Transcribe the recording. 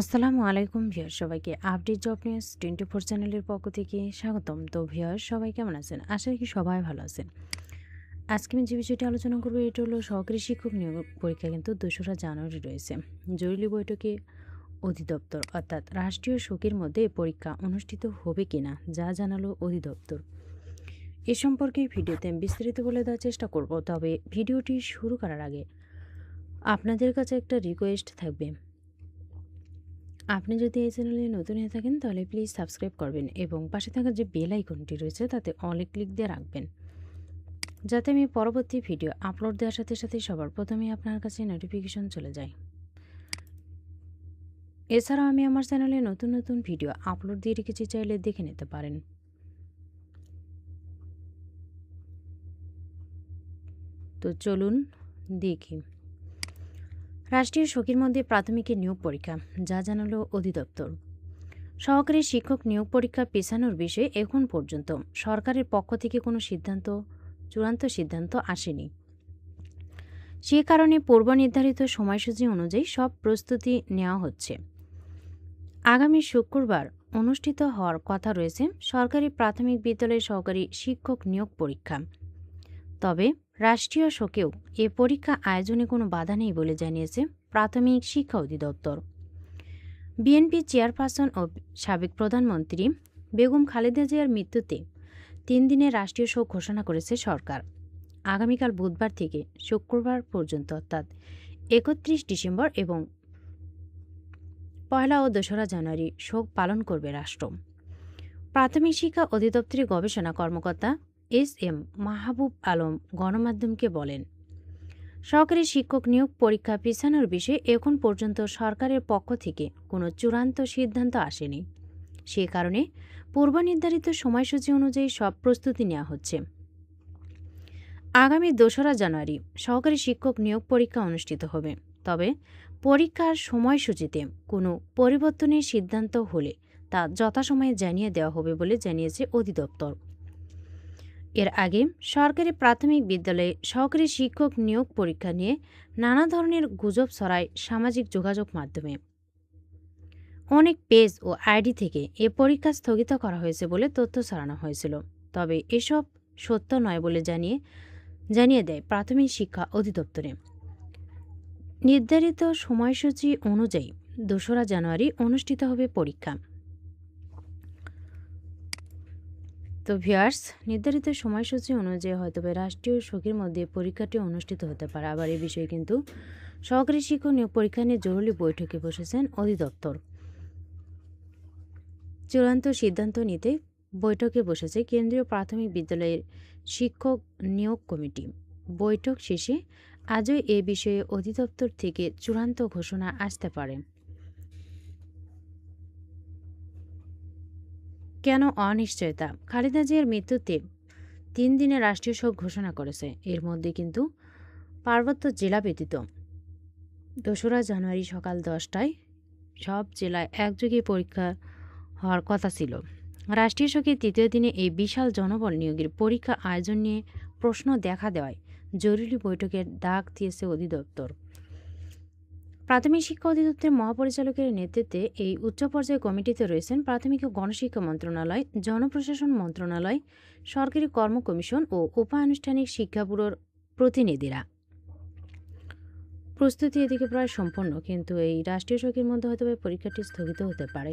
আসসালামু আলাইকুম ভিয়ার সবাইকে update job news twenty four চ্যানেলের পক্ষ থেকে স্বাগতম। তো ভিয়ার সবাই কেমন আছেন? আশা রাখি সবাই ভালো আছেন। আজকে আমি যে বিষয়টি আলোচনা করব, এটা হলো সহকারী শিক্ষক নিয়োগ পরীক্ষা কিন্তু দোসরা জানুয়ারি রয়েছে। জরুরি বৈঠকে অধিদপ্তর, অর্থাৎ রাষ্ট্রীয় শোকের মধ্যে পরীক্ষা অনুষ্ঠিত হবে কিনা, যা জানালো অধিদপ্তর। এ সম্পর্কে ভিডিওতে আমি বিস্তারিত বলে দেওয়ার চেষ্টা করব, তবে ভিডিওটি শুরু করার আগে আপনাদের কাছে একটা রিকোয়েস্ট থাকবে। আপনি যদি এই চ্যানেলে নতুন হয়ে থাকেন, তাহলে প্লিজ সাবস্ক্রাইব করবেন এবং পাশে থাকা যে বেল আইকনটি রয়েছে, তাতে অলে ক্লিক দিয়ে রাখবেন। যাতে আমি পরবর্তী ভিডিও আপলোড দেওয়ার সাথে সাথে সবার প্রথমে আপনার কাছে নোটিফিকেশন চলে যায়। এছাড়াও আমি আমার চ্যানেলে নতুন নতুন ভিডিও আপলোড দিয়ে রেখেছি, চাইলে দেখে নিতে পারেন। তো চলুন দেখি। রাষ্ট্রীয় শোকের মধ্যে প্রাথমিকের নিয়োগ পরীক্ষা, যা জানালো অধিদপ্তর। সহকারী শিক্ষক নিয়োগ পরীক্ষা পেছানোর বিষয়ে এখন পর্যন্ত সরকারের পক্ষ থেকে কোনো সিদ্ধান্ত, চূড়ান্ত সিদ্ধান্ত আসেনি। সে কারণে পূর্ব নির্ধারিত সময়সূচি অনুযায়ী সব প্রস্তুতি নেওয়া হচ্ছে। আগামী শুক্রবার অনুষ্ঠিত হওয়ার কথা রয়েছে সরকারি প্রাথমিক বিদ্যালয়ের সহকারী শিক্ষক নিয়োগ পরীক্ষা। তবে রাষ্ট্রীয় শোকেও এ পরীক্ষা আয়োজনে কোনো বাধা নেই বলে জানিয়েছে প্রাথমিক শিক্ষা অধিদপ্তর। বিএনপি চেয়ারপারসন ও সাবেক প্রধানমন্ত্রী বেগম খালেদা জিয়ার মৃত্যুতে তিন দিনের রাষ্ট্রীয় শোক ঘোষণা করেছে সরকার। আগামীকাল বুধবার থেকে শুক্রবার পর্যন্ত, অর্থাৎ একত্রিশ ডিসেম্বর এবং পয়লা ও দোসরা জানুয়ারি শোক পালন করবে রাষ্ট্র। প্রাথমিক শিক্ষা অধিদপ্তরের গবেষণা কর্মকর্তা এস এম মাহবুব আলম গণমাধ্যমকে বলেন সরকারি শিক্ষক নিয়োগ পরীক্ষা পিছানোর বিষয়ে এখন পর্যন্ত সরকারের পক্ষ থেকে কোনো চূড়ান্ত সিদ্ধান্ত আসেনি। সে কারণে পূর্বনির্ধারিত সময়সূচি অনুযায়ী সব প্রস্তুতি নেওয়া হচ্ছে। আগামী দোসরা জানুয়ারি সহকারী শিক্ষক নিয়োগ পরীক্ষা অনুষ্ঠিত হবে। তবে পরীক্ষার সময়সূচিতে কোনো পরিবর্তনের সিদ্ধান্ত হলে তা যথাসময়ে জানিয়ে দেওয়া হবে বলে জানিয়েছে অধিদপ্তর। এর আগে সরকারি প্রাথমিক বিদ্যালয়ে সহকারী শিক্ষক নিয়োগ পরীক্ষা নিয়ে নানা ধরনের গুজব ছড়ায় সামাজিক যোগাযোগ মাধ্যমে। অনেক পেজ ও আইডি থেকে এ পরীক্ষা স্থগিত করা হয়েছে বলে তথ্য ছড়ানো হয়েছিল। তবে এসব সত্য নয় বলে জানিয়ে জানিয়ে দেয় প্রাথমিক শিক্ষা অধিদপ্তরে। নির্ধারিত সময়সূচি অনুযায়ী দোসরা জানুয়ারি অনুষ্ঠিত হবে পরীক্ষা। তো ভিয়ার্স নির্ধারিত সময়সূচি অনুযায়ী হয়তো রাষ্ট্রীয় শোকের মধ্যে পরীক্ষাটি অনুষ্ঠিত হতে পারে। আবার এই বিষয়ে কিন্তু সহকারী শিক্ষক নিয়োগ পরীক্ষা নিয়ে জরুরি বৈঠকে বসেছেন অধিদপ্তর। চূড়ান্ত সিদ্ধান্ত নিতে বৈঠকে বসেছে কেন্দ্রীয় প্রাথমিক বিদ্যালয়ের শিক্ষক নিয়োগ কমিটি। বৈঠক শেষে আজও এ বিষয়ে অধিদপ্তর থেকে চূড়ান্ত ঘোষণা আসতে পারে। কেন অনিশ্চয়তা? খালেদা জিয়ার মৃত্যুতে তিন দিনের রাষ্ট্রীয় শোক ঘোষণা করেছে। এর মধ্যে কিন্তু পার্বত্য জেলা ব্যতীত দোসরা জানুয়ারি সকাল দশটায় সব জেলায় একযোগে পরীক্ষা হওয়ার কথা ছিল। রাষ্ট্রীয় শোকের তৃতীয় দিনে এই বিশাল জনবল নিয়োগের পরীক্ষা আয়োজন নিয়ে প্রশ্ন দেখা দেওয়ায় জরুরি বৈঠকের ডাক দিয়েছে অধিদপ্তর। প্রাথমিক শিক্ষা অধিদপ্তরের মহাপরিচালকের নেতৃত্বে এই উচ্চ পর্যায়ে কমিটিতে রয়েছেন প্রাথমিক ও গণশিক্ষা মন্ত্রণালয়, জনপ্রশাসন মন্ত্রণালয়, সরকারি কর্ম কমিশন ও উপানুষ্ঠানিক শিক্ষা ব্যুরোর প্রতিনিধিরা। প্রস্তুতি এদিকে প্রায় সম্পন্ন, কিন্তু এই রাষ্ট্রীয় শোকের মধ্যে হয়তো পরীক্ষাটি স্থগিত হতে পারে।